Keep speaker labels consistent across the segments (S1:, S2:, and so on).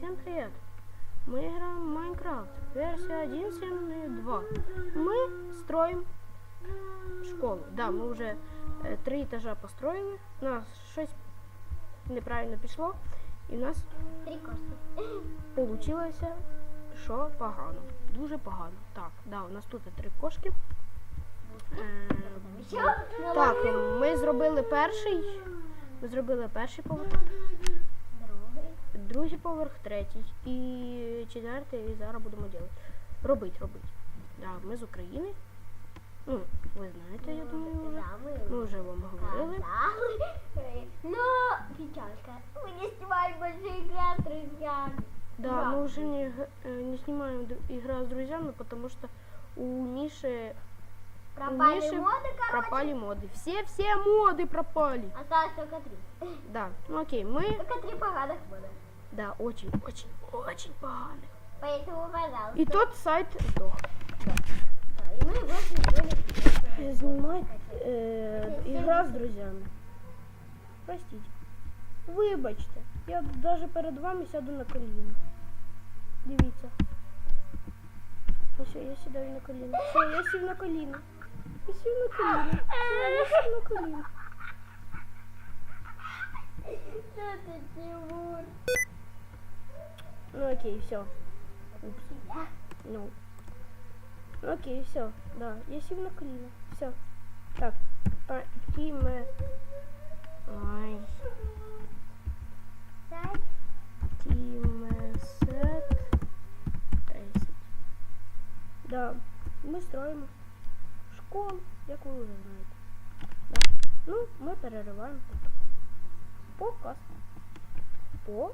S1: Всем привет! Мы играем в Майнкрафт, версия 1.7.2. Мы строим школу. Да, мы уже е, три этажа построили. У нас щось неправильно пішло. І в нас
S2: Три кошки.
S1: получилося, що погано. Дуже погано. Так, да, у нас тут три кошки. Е,
S2: Що?
S1: так, ми зробили перший. Ми зробили перший поверх.
S2: Другий.
S1: другий поверх, третій і четвертий і зараз будемо робити. Робить, робить. Да, ми з України. Ну, ви знаєте, я думаю, вже.
S2: Казали.
S1: Ми вже вам говорили.
S2: Казали. Ну, печалька. Мы не снимаем больше игра с друзьями.
S1: Да, мы уже не, г- э, не снимаем д- игра с друзьями, потому что у Миши,
S2: Пропали
S1: Миши
S2: моды, короче.
S1: пропали моды. Все-все моды пропали.
S2: Осталось только три.
S1: Да, ну окей, мы,
S2: Только три поганых мода.
S1: да, очень, очень, очень поганых.
S2: Поэтому, пожалуйста.
S1: И тот сайт сдох.
S2: Да, И мы больше не будем
S1: Знімати е, ігра з друзями. Простіть. Вибачте, я навіть перед вами сяду на коліна. Дивіться. Ось я сідаю на коліна. Все, я сів на коліна. Я сів на коліна. Все, я сів на коліна.
S2: Что ты, Тимур?
S1: Ну окей, все.
S2: Я?
S1: Ну. Ну окей, все. Да, я сів на коліна. Все. Так. Та, тіме. Ай.
S2: Сайт?
S1: Тімесет 10. Да, ми строїмо школу, як ви вже знаєте. Да. Ну, ми перериваємо показ. Показ. По.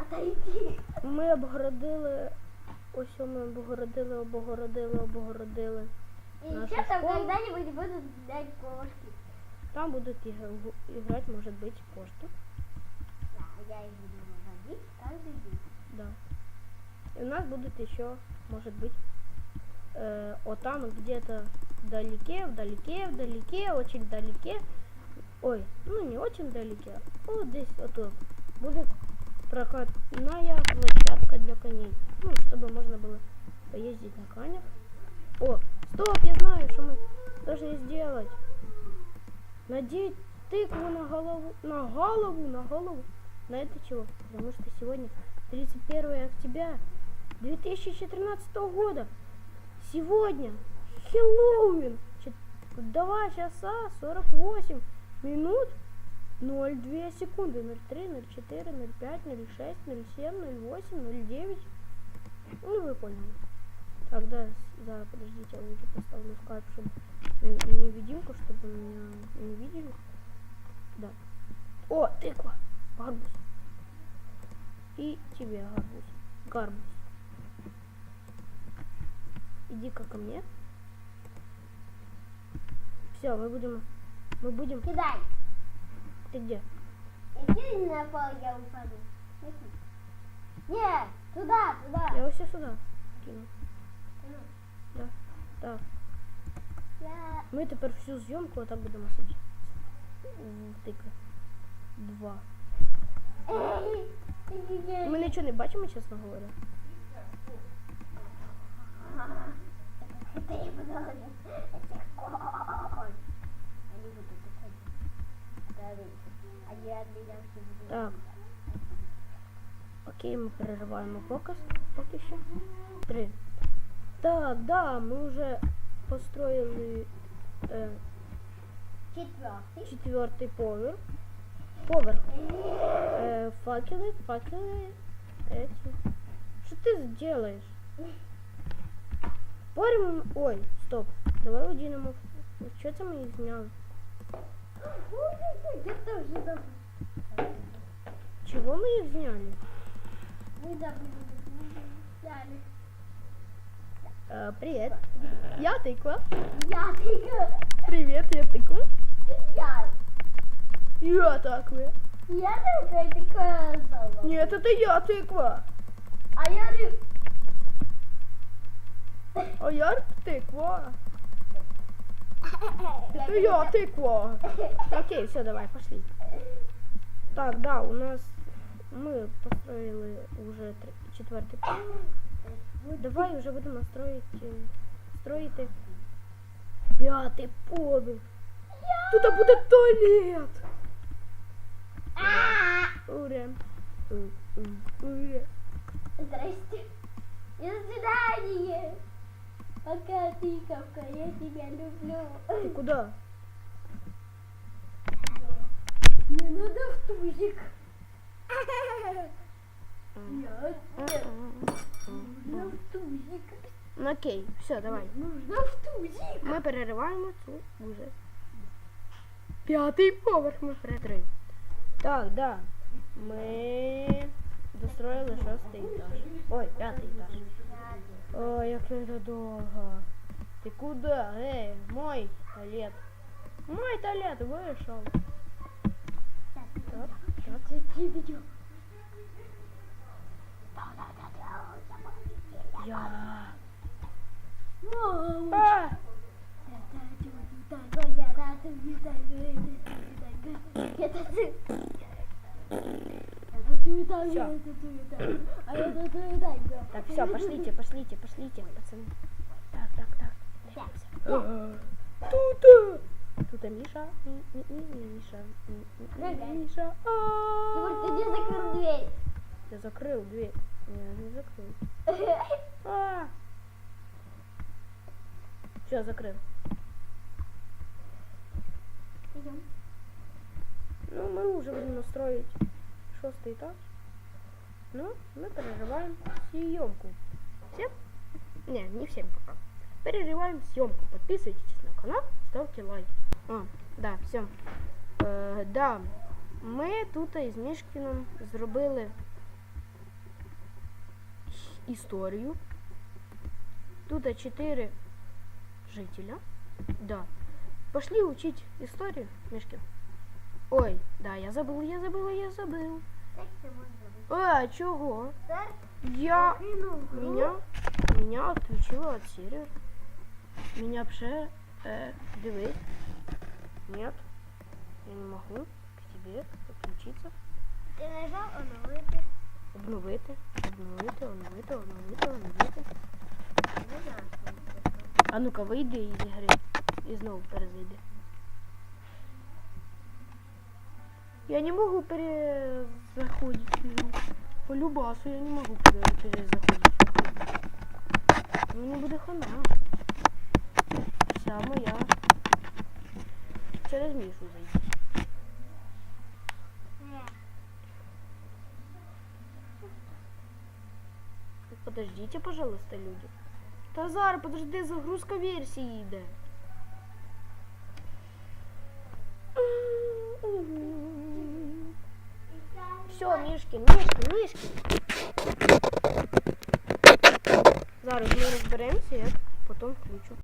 S2: Отойди.
S1: Ми обгородили. Ось ми обгородили, обгородили, обгородили.
S2: И
S1: Наша
S2: еще там
S1: школа.
S2: когда-нибудь будут взять кошки.
S1: Там будуть ігра- іграти, може бути, кошки.
S2: Да, я их буду выводить каждый день.
S1: Да. И у нас будут еще, может быть, э, вот там где-то вдалеке, вдалеке, вдалеке, очень вдалеке. Ой, ну не очень вдалеке, а вот здесь вот тут будет прокатная площадка для коней. Ну, чтобы можно было поездить на конях. О, стоп, я знаю, что мы должны сделать. Надеть тыкву на голову, на голову, на голову. На это чего? Потому что сегодня 31 октября 2014 года. Сегодня Хэллоуин. Чет- 2 часа 48 минут 02 секунды. 03, 04, 05, 06, 07, 08, 09. Ну, вы поняли. Тогда, да, подождите, я лучше поставлю чтобы на- невидимку, чтобы меня не видели. Да. О, тыква. Гарбуз. И тебе гарбуз. Гарбуз. Иди-ка ко мне. Все, мы будем... Мы будем...
S2: Кидай.
S1: Ты где?
S2: Иди на пол, я упаду. Не, туда, туда.
S1: Я его все сюда кину.
S2: Ну,
S1: Да. Так.
S2: Я...
S1: Ми тепер всю зйомку отак будемо сидіти. Тика. Два. Ми нічого не бачимо, чесно говоря.
S2: Это
S1: Так. Окей, ми перериваємо показ поки що. Три. Так, да, ми вже построїли е,
S2: Четвертый.
S1: четвертий поверх. Поверх. Е, факели, факели. Эти. Що ти зробиш? Порім. Ой, стоп. Давай одінемо. Що це ми їх зняли?
S2: Я тоже забыл.
S1: Чого ми їх зняли?
S2: Мы забыли. Взяли.
S1: Е, привіт. Я тиква.
S2: Я тыкаю.
S1: Привіт, я тиква.
S2: Я.
S1: Я таква.
S2: Я такая такая зала.
S1: Нет, это я тыква.
S2: А я рыб.
S1: А я тыква. Это я тыква. Окей, все, давай, пошли. Так, да, у нас Ми построїли уже четвертий поверх. Давай вже будемо строїти, строїти п'ятий поверх. Тут буде туалет. Ура. У- у- Ура.
S2: Здрасте. До свидания. Пока, тыковка, я тебя люблю.
S1: Ти куди?
S2: Мне надо в тузик. Я
S1: М-м.
S2: нужно в тузик.
S1: Ну окей, все, давай.
S2: Нужно в тузик.
S1: Ми перериваємо цю уже. П'ятий поверх ми перетри. Так, да. Ми достроїли шостий етаж. Ой, п'ятий етаж. Ой, як це довго. Ти куди? Ей, мой туалет. Мой туалет вийшов. Так, так. Я.
S2: Мама.
S1: А! Так, все, пошлите, пошлите, пошлите, пацаны. Так, так, так. Тут. Тут Миша. Ми- ми- ми- ми- Миша. Ми- ми- ми-
S2: Ага.
S1: Миша. А.
S2: ты не закрыл дверь.
S1: Я закрыл дверь. Не, не закрыл. А. Все, закрыл.
S2: Идем.
S1: Ну, мы уже будем настроить шестый этаж. Ну, мы перерываем съемку. Всем? Не, не всем пока. Перерываем съемку. Подписывайтесь на канал, ставьте лайк. А, да, все. Е, да, ми тут із Мішкіном зробили історію. Тут чотири жителя. Да. Пошли учить историю, Мишкин. Ой, да, я забыл, я забыл, я забыл.
S2: Так все можно быть.
S1: А, чего?
S2: Старт.
S1: Я...
S2: Закинул
S1: Меня... Меня отключило от сервера. Меня пше... Э, дивись. Нет. Я не могу к тебе подключиться.
S2: Ты нажал, он выйдет.
S1: Обновити. Обновити, обновити, обновити, обновити.
S2: Не знаю, что это.
S1: А ну-ка, вийди із гри. І знову перезайди. Я не можу перезаходити в ігру. По любасу я не можу пере- перезаходити. Мені буде хана. Вся моя. Через Мішу зайти.
S2: Не.
S1: Подождите, пожалуйста, люди. Тазар, подожди, загрузка версии йде. Все, мішки, мішки, мішки. Зараз ми розберемося, я потім включу.